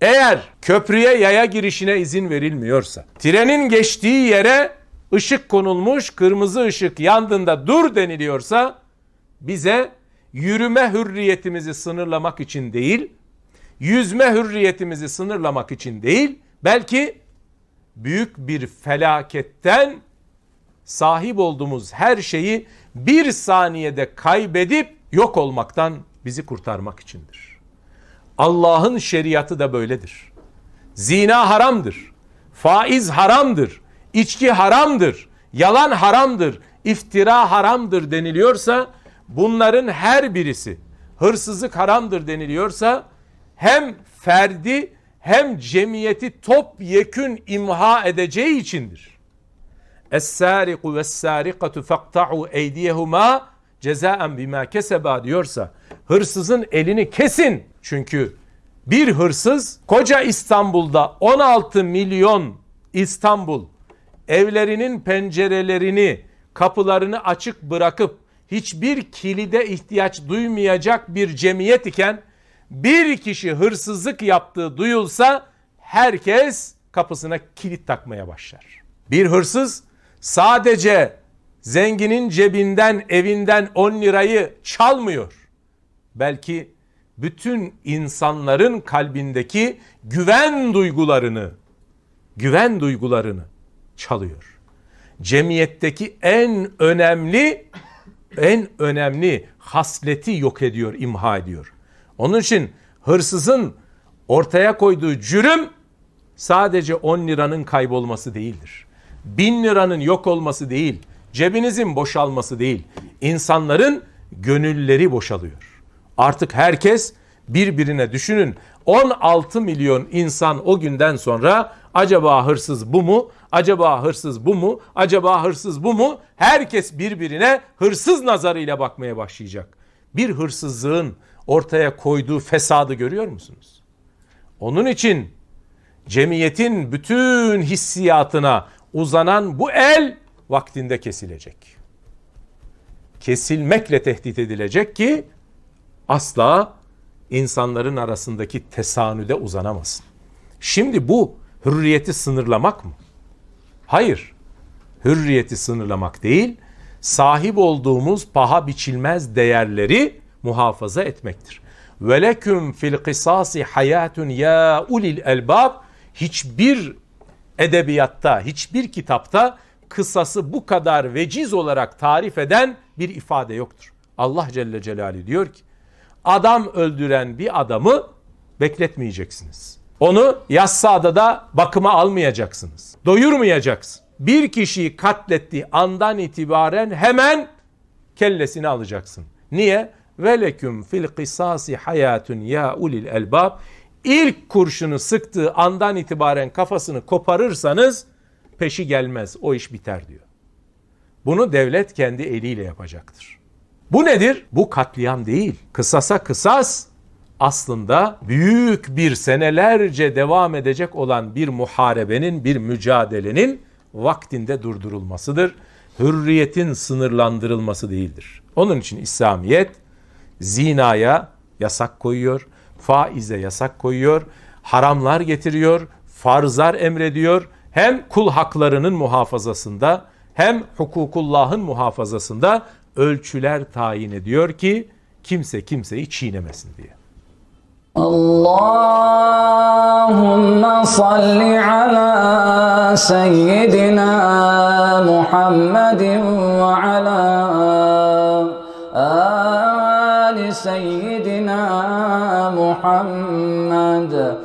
Eğer köprüye yaya girişine izin verilmiyorsa, trenin geçtiği yere ışık konulmuş, kırmızı ışık yandığında dur deniliyorsa bize yürüme hürriyetimizi sınırlamak için değil, yüzme hürriyetimizi sınırlamak için değil, belki büyük bir felaketten sahip olduğumuz her şeyi bir saniyede kaybedip yok olmaktan bizi kurtarmak içindir. Allah'ın şeriatı da böyledir. Zina haramdır. Faiz haramdır. içki haramdır. Yalan haramdır. iftira haramdır deniliyorsa bunların her birisi hırsızlık haramdır deniliyorsa hem ferdi hem cemiyeti topyekün imha edeceği içindir. Es-sariku ve's-sarikatu faqta'u eydiyehuma cezaen bima keseba diyorsa hırsızın elini kesin. Çünkü bir hırsız koca İstanbul'da 16 milyon İstanbul evlerinin pencerelerini, kapılarını açık bırakıp hiçbir kilide ihtiyaç duymayacak bir cemiyet iken bir kişi hırsızlık yaptığı duyulsa herkes kapısına kilit takmaya başlar. Bir hırsız sadece zenginin cebinden, evinden 10 lirayı çalmıyor. Belki bütün insanların kalbindeki güven duygularını, güven duygularını çalıyor. Cemiyetteki en önemli en önemli hasleti yok ediyor, imha ediyor. Onun için hırsızın ortaya koyduğu cürüm sadece 10 liranın kaybolması değildir. 1000 liranın yok olması değil, cebinizin boşalması değil. İnsanların gönülleri boşalıyor. Artık herkes birbirine düşünün 16 milyon insan o günden sonra acaba hırsız bu mu? Acaba hırsız bu mu? Acaba hırsız bu mu? Herkes birbirine hırsız nazarıyla bakmaya başlayacak. Bir hırsızlığın ortaya koyduğu fesadı görüyor musunuz? Onun için cemiyetin bütün hissiyatına uzanan bu el vaktinde kesilecek. Kesilmekle tehdit edilecek ki asla insanların arasındaki tesanüde uzanamasın. Şimdi bu hürriyeti sınırlamak mı? Hayır. Hürriyeti sınırlamak değil, sahip olduğumuz paha biçilmez değerleri muhafaza etmektir. Veleküm fil kısasi hayatun ya ulil elbab hiçbir edebiyatta, hiçbir kitapta kısası bu kadar veciz olarak tarif eden bir ifade yoktur. Allah Celle Celaluhu diyor ki adam öldüren bir adamı bekletmeyeceksiniz. Onu yassı adada bakıma almayacaksınız. Doyurmayacaksın. Bir kişiyi katlettiği andan itibaren hemen kellesini alacaksın. Niye? Veleküm fil kısasi hayatun ya ulil elbab. İlk kurşunu sıktığı andan itibaren kafasını koparırsanız peşi gelmez. O iş biter diyor. Bunu devlet kendi eliyle yapacaktır. Bu nedir? Bu katliam değil. Kısasa kısas aslında büyük bir senelerce devam edecek olan bir muharebenin, bir mücadelenin vaktinde durdurulmasıdır. Hürriyetin sınırlandırılması değildir. Onun için İslamiyet zinaya yasak koyuyor, faize yasak koyuyor, haramlar getiriyor, farzlar emrediyor. Hem kul haklarının muhafazasında hem hukukullahın muhafazasında ölçüler tayin ediyor ki kimse kimseyi çiğnemesin diye. Allahümme salli ala seyyidina Muhammedin ve ala ali seyyidina Muhammed.